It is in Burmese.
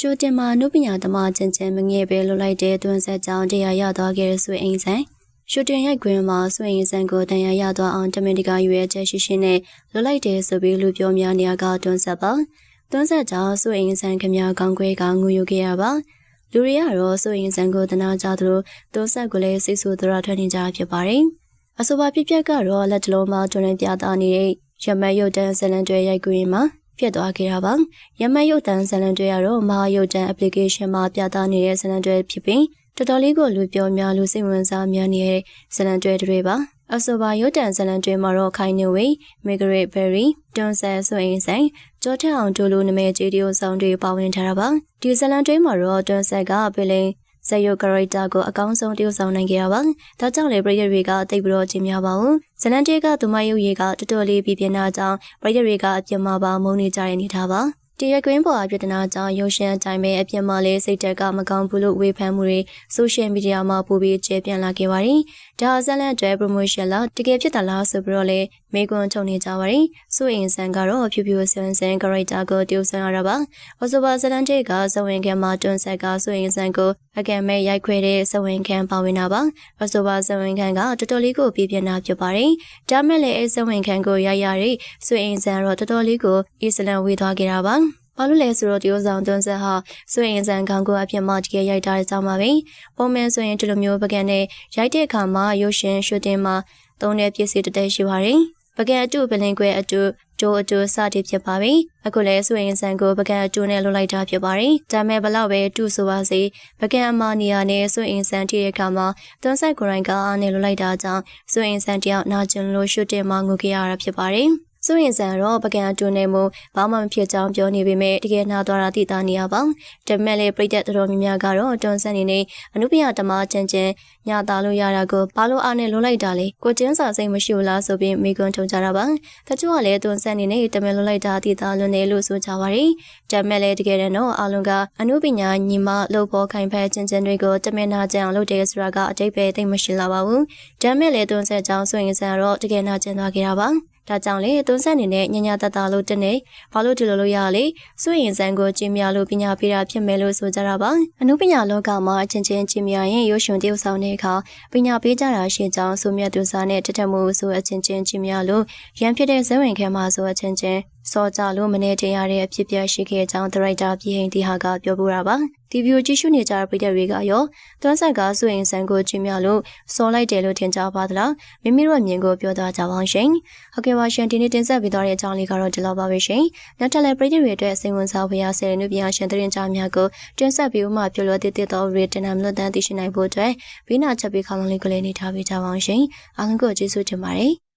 ရှိုတင်မှာနုပညာသမားချင်းချင်းမငယ်ပဲလွတ်လိုက်တဲ့တွန်းဆက်ကြောင်းတရားရသွားခဲ့တဲ့ဆွေအိမ်ဆိုင်ရှိုတင်ရိုက်ခွင်မှာဆွေအိမ်ဆိုင်ကိုတန်ရာရသွားအောင်တမင်တကာရွေးချက်ရှိရှိနဲ့လွတ်လိုက်တယ်ဆိုပြီးလူပြောများနေရကတွန်းဆက်ပါတွန်းဆက်ကြောင်းဆွေအိမ်ဆိုင်ခမကောင်းခွဲကငူယူခဲ့ရပါလူတွေကတော့ဆွေအိမ်ဆိုင်ကိုတနာကြသလိုတွန်းဆက်ကိုလည်းစိတ်ဆိုးသရထွက်နေကြဖြစ်ပါတယ်အဆိုပါပြပြက်ကတော့လက်တလုံးမှာတွန်းနေပြတာနေတဲ့ရမတ်ရုတ်တန်းဇလန်တွေရိုက်ခွင်မှာ ဖြစ်သွားခဲ့တာပါ။ရမတ်ရုပ်တန်းဇလန်တွေကတော့မဟာရုပ်တန်း application မှာပြသနေတဲ့ဇလန်တွေဖြစ်ပြီးတော်တော်လေးကိုလူပြောများလူစိတ်ဝင်စားများနေတဲ့ဇလန်တွေတွေပါ။အဆိုပါရုပ်တန်းဇလန်တွေမှာတော့ခိုင်နေဝေး၊မီဂရိတ်ဘယ်ရီ၊တွန်ဆယ်ဆိုရင်ဆိုင်ကျော်ထအောင်တို့လိုနာမည်ကြီးတီယိုဆောင်တွေပါဝင်ထားတာပါ။ဒီဇလန်တွေမှာတော့တွန်ဆယ်ကပလင်း ဇက်ရုပ်ကရိုက်တာကိုအကောင်းဆုံးတည်ဆောင်နိုင်ခဲ့ရပါ။ဒါကြောင့်လေပရိယတ်တွေကတိတ်ပြီးတော့ကျင်းများပါဘူး။ဇလန်တေကသူမရုပ်ရည်ကတော်တော်လေးပြပြနာကြောင်းပရိယတ်တွေကအပြစ်မှာပါမုန်းနေကြတဲ့အနေထားပါ။တရကွင်းပေါ်အပြစ်ဒနာကြောင့်ရုံရှမ်းအတိုင်းပဲအပြစ်မှလည်းစိတ်တက်ကမကောင်းဘူးလို့ဝေဖန်မှုတွေဆိုရှယ်မီဒီယာမှာပိုပြီးကျေပြန့်လာခဲ့ပါတယ်။ဒါဇက်လန်အတွက် promotion လာတကယ်ဖြစ်တာလားဆိုပြီးတော့လည်းမေကွန်ထုတ်နေကြပါတယ်။ဆိုရင်ဆန်ကတော့ဖြူဖြူဆန်းဆန်း character ကိုတည်ဆန်းရတာပါ။အဆိုပါဇလန်တေကဇဝင်ခံမှာတွန်းဆက်ကဆိုရင်ဆန်ကို အကံမဲ့ရိုက်ခွဲတဲ့ဇဝင်ခံပါဝင်တာပါ။အဆိုပါဇဝင်ခံကတော်တော်လေးကိုပြပြနာဖြစ်ပါတယ်။ဒါမဲ့လည်းအဲဇဝင်ခံကိုရိုက်ရတဲ့ဆိုရင်ဆန်တော့တော်တော်လေးကိုအစ္စလမ်ဝေသွားခဲ့တာပါ။ဘာလို့လဲဆိုတော့ဒီဥဆောင်တွန်းဆက်ဟာစွရင်စံခေါင်းကိုအဖြစ်မှတကယ်ရိုက်ထားတဲ့ကြောင်းပါပဲပုံမှန်ဆိုရင်ဒီလိုမျိုးပကံနဲ့ရိုက်တဲ့အခါမှာရုပ်ရှင်ရှူတင်မှာသုံးတဲ့ပစ္စည်းတစ်တဲရှိပါတယ်ပကံအတူပလင်ခွဲအတူ ကျိုးအတူစသည်ဖြစ်ပါပြီအခုလဲစွရင်စံကိုပကံအတူနဲ့လွတ်လိုက်တာဖြစ်ပါတယ်ဒါမဲ့ဘလောက်ပဲတူဆိုပါစေပကံအမနီယာနဲ့စွရင်စံတည့်တဲ့အခါမှာသွန်းဆက်ကိုရိုင်းကအားနဲ့လွတ်လိုက်တာကြောင့်စွရင်စံတယောက်နာကျင်လို့ရှူတင်မှာငုခဲ့ရတာဖြစ်ပါတယ် စိုးရင်ဆန်တော့ပကံအတွင်းနဲ့မို့ဘာမှမဖြစ်ကြောင်းပြောနေပေမဲ့တကယ်နာသွားတာသိတာနေရပါဒါပေမဲ့လေပြိတက်တော်များများကတော့တွန်းဆန်နေနေအနုပညာတမချင်ချင်းညတာလို့ရတာကိုဘာလို့အားနဲ့လွတ်လိုက်တာလဲကိုကျင်းစာစိတ်မရှိဘူးလားဆိုပြီးမိကွန်းထုံကြတာပါတချို့ကလည်းတွန်းဆန်နေနေတမန်လွတ်လိုက်တာသိတာလွန်နေလို့ဆိုကြပါရီဒါပေမဲ့လေတကယ်တော့အားလုံးကအနုပညာညီမလှုပ်ပေါ်ခိုင်ဖက်ချင်းချင်းတွေကိုတမင်နာကြအောင်လုပ်တယ်ဆိုတာကအတိတ်ပဲသိမရှိလာပါဘူးဒါပေမဲ့လေတွန်းဆက်ကြောင်းဆိုရင်ဆန်တော့တကယ်နာကျင်သွားကြတာပါ ဒါကြောင့်လေသွန်းဆက်နေနဲ့ညညာတတလို့တက်နေဘာလို့ဒီလိုလုပ်ရလဲစွရင်စံကိုကျင်းမြလို့ပညာပေးတာဖြစ်မယ်လို့ဆိုကြတာပါအနုပညာလောကမှာအချင်းချင်းကျင်းမြရင်ရုပ်ရှင်တရုပ်ဆောင်တဲ့အခါပညာပေးကြတာရှင်းကြောင်းဆိုမြတ်သူစားနဲ့တထက်မှုဆိုအချင်းချင်းကျင်းမြလို့ရန်ဖြစ်တဲ့ဇဝင်ခဲမှာဆိုအချင်းချင်း စောကြလို့မနေတင်ရတဲ့အဖြစ်ပြရှိခဲ့ကြောင်းဒရိုက်တာပြည်ဟင်တီဟာကပြောပူတာပါဒီဗီဒီယိုကြည့်ရှုနေကြတဲ့ပရိသတ်တွေကရောသွန်းဆက်ကဆိုရင်စံကိုကြည့်မြလို့စောလိုက်တယ်လို့ထင်ကြပါသလားမိမိတို့အမြင်ကိုပြောသားကြပါအောင်ရှင်ဟုတ်ကဲ့ပါရှင်ဒီနေ့တင်ဆက်ပေးသွားတဲ့အကြောင်းလေးကတော့ဒီလောက်ပါပဲရှင်နောက်ထပ်လည်းပရိသတ်တွေအတွက်စိတ်ဝင်စားဖွယ်ရာဆယ်နုပညာရှင်သတင်းကြားများကိုတင်ဆက်ပေးဦးမှပြုလို့တည်တည်သောရေတင်နမ်လွတ်တန်းသိရှိနိုင်ဖို့အတွက်ဘီနာချက်ပေးခေါင်းလုံးလေးကိုလည်းနေထားပေးကြပါအောင်ရှင်အားလုံးကိုကျေးဇူးတင်ပါတယ်